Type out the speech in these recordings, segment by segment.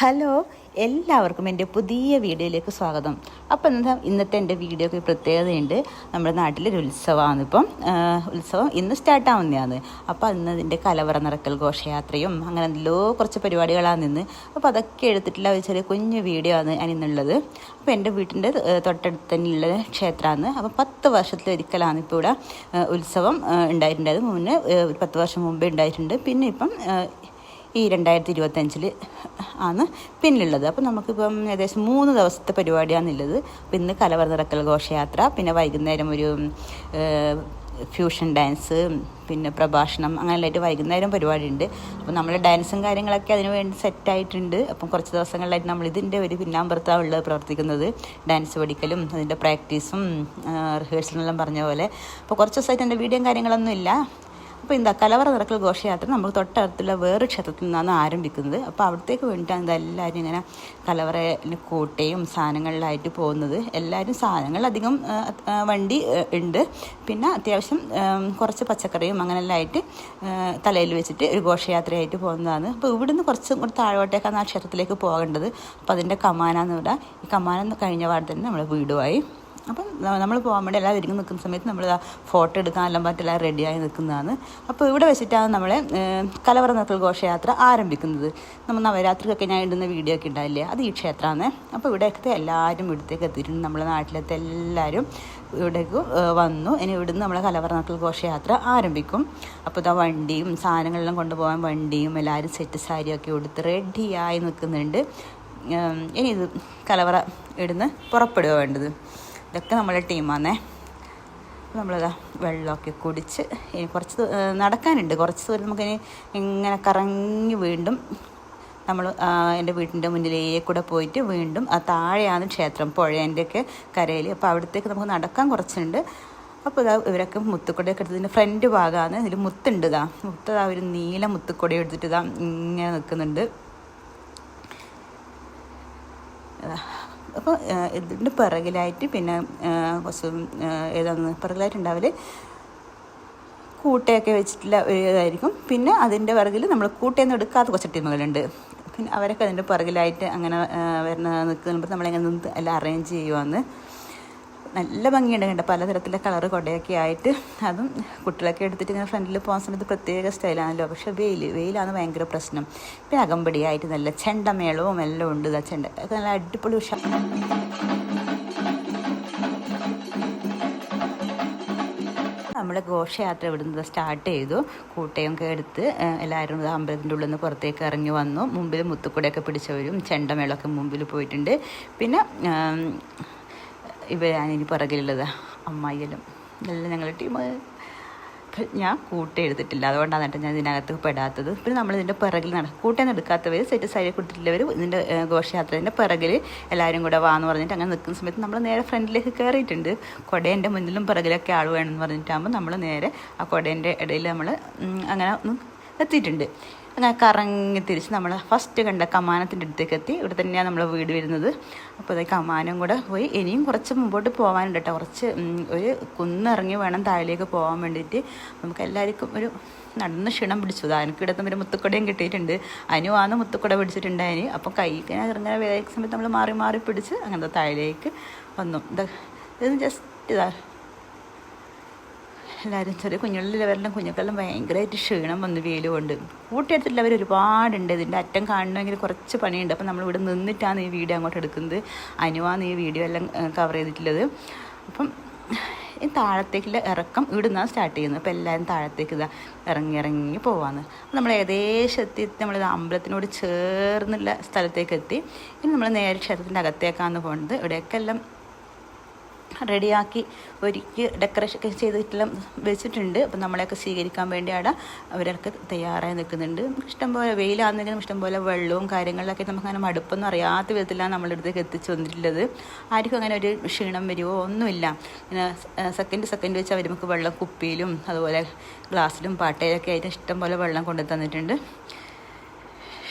Hello എല്ലാവർക്കും എന്റെ പുതിയ വീഡിയോയിലേക്ക് സ്വാഗതം. അപ്പോൾ എന്താ ഇന്നത്തെ എന്റെ വീഡിയോക്ക് പ്രത്യേകതയുണ്ട്. നമ്മുടെ നാട്ടിലൊരു ഉത്സവമാണ് ഇപ്പം. ഉത്സവം ഇന്ന് സ്റ്റാർട്ടാവുന്നതാണ് അപ്പോൾ ഇന്ന് ഇതിന്റെ കലവറ നിറക്കൽ ഘോഷയാത്രയും അങ്ങനെ എന്തെല്ലോ കുറച്ച് പരിപാടികളാണ് നിന്ന് അപ്പോൾ അതൊക്കെ എടുത്തിട്ടുള്ള ഒരു ചെറിയ കുഞ്ഞു വീഡിയോ ആണ് ഞാനിന്നുള്ളത് അപ്പോൾ എന്റെ വീട്ടിന്റെ തൊട്ടടുത്ത് തന്നെയുള്ള ക്ഷേത്രമാണ്. അപ്പോൾ പത്ത് വർഷത്തിലൊരിക്കലാണ് ഇപ്പോൾ ഇവിടെ ഉത്സവം ഉണ്ടായിട്ടുണ്ടായത്. മുന്നേ ഒരു പത്ത് വർഷം മുമ്പേ ഉണ്ടായിട്ടുണ്ട്. പിന്നെ ഇപ്പം ഈ രണ്ടായിരത്തി ഇരുപത്തഞ്ചിൽ ആണ് പിന്നിലുള്ളത്. അപ്പോൾ നമുക്കിപ്പം ഏകദേശം മൂന്ന് ദിവസത്തെ പരിപാടിയാണുള്ളത്. അപ്പോൾ ഇന്ന് കലവർ നിറക്കൽ ഘോഷയാത്ര പിന്നെ വൈകുന്നേരം ഒരു ഫ്യൂഷൻ ഡാൻസ് പിന്നെ പ്രഭാഷണം അങ്ങനെയായിട്ട് വൈകുന്നേരം പരിപാടി ഉണ്ട് അപ്പോൾ നമ്മൾ ഡാൻസും കാര്യങ്ങളൊക്കെ അതിന് വേണ്ടി സെറ്റായിട്ടുണ്ട്. അപ്പം കുറച്ച് ദിവസങ്ങളിലായിട്ട് നമ്മൾ ഇതിന്റെ ഒരു പിന്നാമ്പുറത്താണ് ഉള്ളത് പ്രവർത്തിക്കുന്നത്. ഡാൻസ് പഠിക്കലും അതിന്റെ പ്രാക്ടീസും റിഹേഴ്സലെല്ലാം പറഞ്ഞ പോലെ. അപ്പോൾ കുറച്ച് ദിവസമായിട്ട് എന്റെ വീഡിയോയും കാര്യങ്ങളൊന്നും ഇല്ല അപ്പോൾ എന്താ കലവറ നിറക്കൽ ഘോഷയാത്ര നമ്മൾ തൊട്ടടുത്തുള്ള വേറൊരു ക്ഷേത്രത്തിൽ നിന്നാണ് ആരംഭിക്കുന്നത്. അപ്പോൾ അവിടത്തേക്ക് വേണ്ടിയിട്ടാണ് എന്താ എല്ലാവരും ഇങ്ങനെ കലവറ കൂട്ടയും സാധനങ്ങളിലായിട്ട് പോകുന്നത്. എല്ലാവരും സാധനങ്ങൾ അധികം വണ്ടി ഉണ്ട്. പിന്നെ അത്യാവശ്യം കുറച്ച് പച്ചക്കറിയും അങ്ങനെയെല്ലാം ആയിട്ട് തലയിൽ വെച്ചിട്ട് ഒരു ഘോഷയാത്രയായിട്ട് പോകുന്നതാണ്. അപ്പോൾ ഇവിടുന്ന് കുറച്ചും കൂടി താഴോട്ടേക്കാണ് ആ ക്ഷേത്രത്തിലേക്ക് പോകേണ്ടത്. അപ്പോൾ അതിന്റെ കമാനാന്ന് ഇവിടെ ഈ കമാനം കഴിഞ്ഞ പാടെ തന്നെ നമ്മൾ വീടുമായി. അപ്പം നമ്മൾ പോകാൻ വേണ്ടി എല്ലാവരും ഇരിക്കുന്ന നിൽക്കുന്ന സമയത്ത് നമ്മൾ ഫോട്ടോ എടുക്കാൻ എല്ലാം പറ്റില്ല റെഡിയായി നിൽക്കുന്നതാണ് അപ്പോൾ ഇവിടെ വെച്ചിട്ടാണ് നമ്മളെ കലവറ നക്കൽ ഘോഷയാത്ര ആരംഭിക്കുന്നത്. നമ്മൾ നവരാത്രിക്കൊക്കെ ഞാൻ ഇടുന്ന വീഡിയോ ഒക്കെ ഉണ്ടായില്ലേ അത് ഈ ക്ഷേത്രമാണ്. അപ്പോൾ ഇവിടെയൊക്കെ എല്ലാവരും ഇവിടത്തേക്ക് എത്തിയിട്ടുണ്ട്. നമ്മുടെ നാട്ടിലത്തെ എല്ലാവരും ഇവിടേക്ക് വന്നു. ഇനി ഇവിടുന്ന് നമ്മളെ കലവറ നക്കൽ ഘോഷയാത്ര ആരംഭിക്കും. അപ്പോൾ ഇതാ വണ്ടിയും സാധനങ്ങളെല്ലാം കൊണ്ടുപോകാൻ വണ്ടിയും എല്ലാവരും സെറ്റ് സാരിയൊക്കെ ഉടുത്ത് റെഡിയായി നിൽക്കുന്നുണ്ട് ഇനി ഇത് കലവറ ഇടുന്ന് പുറപ്പെടുക വേണ്ടത്. ഇതൊക്കെ നമ്മളെ ടീമാണേ നമ്മളത് വെള്ളമൊക്കെ കുടിച്ച് ഇനി കുറച്ച് നടക്കാനുണ്ട്. കുറച്ച് ദൂരം നമുക്കിനി ഇങ്ങനെ കറങ്ങി വീണ്ടും നമ്മൾ എന്റെ വീട്ടിന്റെ മുന്നിലേ കൂടെ പോയിട്ട് വീണ്ടും ആ താഴെയാണ് ക്ഷേത്രം പുഴേന്റെയൊക്കെ കരയിൽ അപ്പോൾ അവിടത്തേക്ക് നമുക്ക് നടക്കാൻ കുറച്ചുണ്ട്. അപ്പോൾ ഇതാ ഇവരൊക്കെ മുത്തുക്കൊടയൊക്കെ എടുത്തതിന്റെ ഫ്രണ്ട് ഭാഗമാണ് ഇതിൽ മുത്തുണ്ട് ഇതാ. മുത്ത് ആ ഒരു നീല മുത്തുക്കൊട എടുത്തിട്ട് ഇതാ ഇങ്ങനെ നിൽക്കുന്നുണ്ട്. അപ്പോൾ ഇതിന്റെ പിറകിലായിട്ട് പിന്നെ കുറച്ച് ഏതാണ് ഏതാണ് പിറകിലായിട്ടുണ്ടാവൽ കൂട്ടയൊക്കെ വെച്ചിട്ടുള്ള ഇതായിരിക്കും. പിന്നെ അതിന്റെ പിറകിൽ നമ്മൾ കൂട്ടയൊന്നും എടുക്കാത്ത കുറച്ച് ടീമുകളുണ്ട്. പിന്നെ അവരൊക്കെ അതിന്റെ പിറകിലായിട്ട് അങ്ങനെ വരുന്ന നിൽക്കുമ്പോൾ നമ്മളെങ്ങനെ നിന്ന് എല്ലാം അറേഞ്ച് ചെയ്യുവാന്ന് നല്ല ഭംഗിയുണ്ട് കണ്ട? പലതരത്തിലെ കളർ കൊടയൊക്കെ ആയിട്ട്. അതും കുട്ടികളൊക്കെ എടുത്തിട്ട് ഇങ്ങനെ ഫ്രണ്ടിൽ പോകാൻ സമയത്ത് പ്രത്യേക സ്റ്റൈലാണല്ലോ. പക്ഷെ വെയിൽ വെയിലാണ് ഭയങ്കര പ്രശ്നം. പിന്നെ അകമ്പടിയായിട്ട് നല്ല ചെണ്ടമേളവും എല്ലാം ഉണ്ട് ചെണ്ട. ഒക്കെ നല്ല അടിപൊളി ഉഷ നമ്മുടെ ഘോഷയാത്ര ഇവിടുന്ന് സ്റ്റാർട്ട് ചെയ്തു. കൂട്ടയൊക്കെ എടുത്ത് എല്ലാവരും അമ്പലത്തിന്റെ ഉള്ളിൽ നിന്ന് പുറത്തേക്ക് ഇറങ്ങി വന്നു. മുമ്പിൽ മുത്തുക്കുടയൊക്കെ പിടിച്ചവരും ചെണ്ടമേളമൊക്കെ മുമ്പിൽ പോയിട്ടുണ്ട്. പിന്നെ ഇവരാണ് ഇനി പുറകിലുള്ളത് അമ്മായിയലും. ഇതെല്ലാം ഞങ്ങളുടെ ടീം ഞാൻ കൂട്ട എടുത്തിട്ടില്ല. അതുകൊണ്ടാണ് ഞാൻ ഇതിനകത്ത് പെടാത്തത്. പിന്നെ നമ്മൾ ഇതിന്റെ പിറകിൽ നട കൂട്ടം എടുക്കാത്തവർ സെറ്റ് സൈഡിൽ കൊടുത്തിട്ടുള്ളവർ ഇതിന്റെ ഘോഷയാത്രേന്റെ പിറകിൽ എല്ലാവരും കൂടെ വാന്ന് പറഞ്ഞിട്ട് അങ്ങനെ നിൽക്കുന്ന സമയത്ത് നമ്മൾ നേരെ ഫ്രണ്ടിലേക്ക് കയറിയിട്ടുണ്ട് കൊടേന്റെ മുന്നിലും പിറകിലൊക്കെ ആൾ വേണമെന്ന് പറഞ്ഞിട്ടാകുമ്പോൾ നമ്മൾ നേരെ ആ കൊടേന്റെ ഇടയിൽ നമ്മൾ അങ്ങനെ ഒന്ന് എത്തിയിട്ടുണ്ട്. അങ്ങനെ കറങ്ങി തിരിച്ച് നമ്മൾ ഫസ്റ്റ് കണ്ട കമാനത്തിന്റെ അടുത്തേക്ക് എത്തി. ഇവിടെ തന്നെയാണ് നമ്മൾ വീട് വരുന്നത്. അപ്പോൾ അത് കമാനം കൂടെ പോയി. ഇനിയും കുറച്ച് മുമ്പോട്ട് പോകാനുണ്ട് കേട്ടോ കുറച്ച് ഒരു കുന്നിറങ്ങി വേണം താഴേക്ക് പോകാൻ വേണ്ടിയിട്ട്. നമുക്ക് എല്ലാവർക്കും ഒരു നടന്ന് ക്ഷീണം പിടിച്ചു. എനിക്ക് ഇടത്തും ഒരു മുത്തുക്കുടയും കിട്ടിയിട്ടുണ്ട്. അതിന് വാന്ന് മുത്തുക്കുട പിടിച്ചിട്ടുണ്ടായിന് അപ്പം കൈ ഇങ്ങനെ ഇറങ്ങുന്ന വേദന സമയത്ത് നമ്മൾ മാറി മാറി പിടിച്ച് അങ്ങനത്തെ താഴേക്ക് വന്നു. ഇത് ജസ്റ്റ് ഇതാ എല്ലാവരും ചെറിയ കുഞ്ഞുങ്ങളിൽ ലെവലിലും കുഞ്ഞുങ്ങളെല്ലാം ഭയങ്കരമായിട്ട് ക്ഷീണം വന്നു വെയിൽ കൊണ്ട് കൂട്ടിയെടുത്തിട്ടുള്ളവർ ഒരുപാടുണ്ട്. ഇതിന്റെ അറ്റം കാണണമെങ്കിൽ കുറച്ച് പണിയുണ്ട്. അപ്പം നമ്മളിവിടെ നിന്നിട്ടാണ് ഈ വീഡിയോ അങ്ങോട്ട് എടുക്കുന്നത്. അനുവാണ് ഈ വീഡിയോ എല്ലാം കവർ ചെയ്തിട്ടുള്ളത്. അപ്പം ഈ താഴത്തേക്കുള്ള ഇറക്കം ഇവിടുന്ന് സ്റ്റാർട്ട് ചെയ്യുന്നത്. അപ്പോൾ എല്ലാവരും താഴത്തേക്ക് ഇതാ ഇറങ്ങി ഇറങ്ങി പോവാന്ന് അപ്പോൾ നമ്മൾ ഏകദേശം എത്തി നമ്മൾ അമ്പലത്തിനോട് ചേർന്നുള്ള സ്ഥലത്തേക്ക് എത്തി. ഇനി നമ്മൾ നേരെ ക്ഷേത്രത്തിന്റെ അകത്തേക്കാണ് പോകുന്നത് ഇവിടെയൊക്കെ എല്ലാം റെഡിയാക്കി ഒരുക്കി ഡെക്കറേഷൻ ചെയ്തിട്ടെല്ലാം വെച്ചിട്ടുണ്ട്. അപ്പം നമ്മളെയൊക്കെ സ്വീകരിക്കാൻ വേണ്ടി അവിടെ അവരൊക്കെ തയ്യാറായി നിൽക്കുന്നുണ്ട്. നമുക്ക് ഇഷ്ടംപോലെ വെയിലാണെങ്കിലും ഇഷ്ടംപോലെ വെള്ളവും കാര്യങ്ങളിലൊക്കെ നമുക്ക് അങ്ങനെ മടുപ്പൊന്നും അറിയാത്ത വിധത്തിലാണ് നമ്മളുടെ അടുത്തേക്ക് എത്തിച്ചു വന്നിട്ടുള്ളത്. ആർക്കും അങ്ങനെ ഒരു ക്ഷീണം വരുമോ ഒന്നുമില്ല. പിന്നെ സെക്കൻഡ് സെക്കൻഡ് വെച്ച് അവർ നമുക്ക് വെള്ളം കുപ്പിയിലും അതുപോലെ ഗ്ലാസ്സിലും പാട്ടയിലൊക്കെ ആയിട്ട് ഇഷ്ടംപോലെ വെള്ളം കൊണ്ടു തന്നിട്ടുണ്ട്.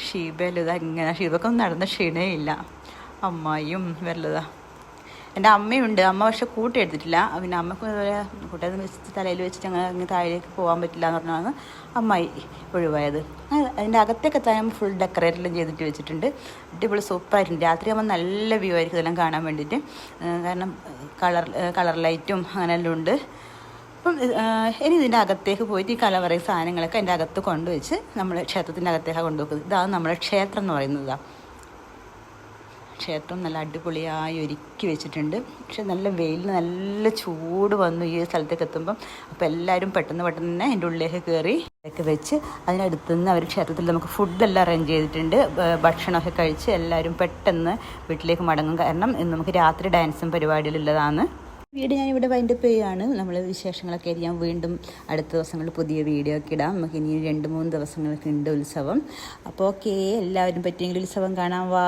ഷീബയിലിതാ ഇങ്ങനെ ഷീബക്കൊന്നും നടന്ന ക്ഷീണേ ഇല്ല. അമ്മായിയും വല്ലതാ എന്റെ അമ്മയുണ്ട്. അമ്മ പക്ഷെ കൂട്ടി എടുത്തിട്ടില്ല. പിന്നെ അമ്മയ്ക്ക് ഇതുപോലെ കൂട്ടത്തിൽ വെച്ചിട്ട് തലയിൽ വെച്ചിട്ട് അങ്ങനെ അങ്ങ് താഴേക്ക് പോകാൻ പറ്റില്ല എന്ന് പറഞ്ഞാണ് അമ്മായി ഒഴിവായത്. അതിന്റെ അകത്തേക്ക് എത്താൻ ഫുൾ ഡെക്കറേറ്റെല്ലാം ചെയ്തിട്ട് വെച്ചിട്ടുണ്ട്. അടിപൊളി സൂപ്പറായിട്ടുണ്ട് രാത്രി ആകുമ്പോൾ നല്ല വ്യൂ ആയിരിക്കും ഇതെല്ലാം കാണാൻ വേണ്ടിയിട്ട്. കാരണം കളർ കളർ ലൈറ്റും അങ്ങനെയെല്ലാം ഉണ്ട്. അപ്പം ഇനി ഇതിന്റെ അകത്തേക്ക് പോയിട്ട് ഈ കലവറ സാധനങ്ങളൊക്കെ അതിന്റെ അകത്ത് കൊണ്ടുവച്ച് നമ്മൾ ക്ഷേത്രത്തിന്റെ അകത്തേക്കാണ് കൊണ്ടുവെക്കുന്നത് ഇതാണ് നമ്മുടെ ക്ഷേത്രം എന്ന് പറയുന്നത്. ക്ഷേത്രം നല്ല അടിപൊളിയായി ഒരുക്കി വെച്ചിട്ടുണ്ട്. പക്ഷെ നല്ല വെയിൽ നല്ല ചൂട് വന്നു ഈ സ്ഥലത്തേക്ക് എത്തുമ്പം. അപ്പോൾ എല്ലാവരും പെട്ടെന്ന് പെട്ടെന്ന് തന്നെ അതിന്റെ ഉള്ളിലേക്ക് കയറി ഒക്കെ വെച്ച് അതിനടുത്ത് നിന്ന് അവർ ക്ഷേത്രത്തിൽ നമുക്ക് ഫുഡെല്ലാം അറേഞ്ച് ചെയ്തിട്ടുണ്ട്. ഭക്ഷണമൊക്കെ കഴിച്ച് എല്ലാവരും പെട്ടെന്ന് വീട്ടിലേക്ക് മടങ്ങും. കാരണം ഇന്ന് നമുക്ക് രാത്രി ഡാൻസും പരിപാടികളുള്ളതാണ് വീഡിയോ ഞാൻ ഇവിടെ വൈൻഡപ്പ് ചെയ്യുകയാണ് നമ്മൾ വിശേഷങ്ങളൊക്കെ ഞാൻ വീണ്ടും അടുത്ത ദിവസങ്ങളിൽ പുതിയ വീഡിയോ ഒക്കെ ഇടാം. നമുക്ക് ഇനി രണ്ട് മൂന്ന് ദിവസങ്ങളൊക്കെ ഉണ്ട് ഉത്സവം. അപ്പോൾ ഓക്കെ എല്ലാവരും പറ്റിയെങ്കിലും ഉത്സവം കാണാൻ വാ.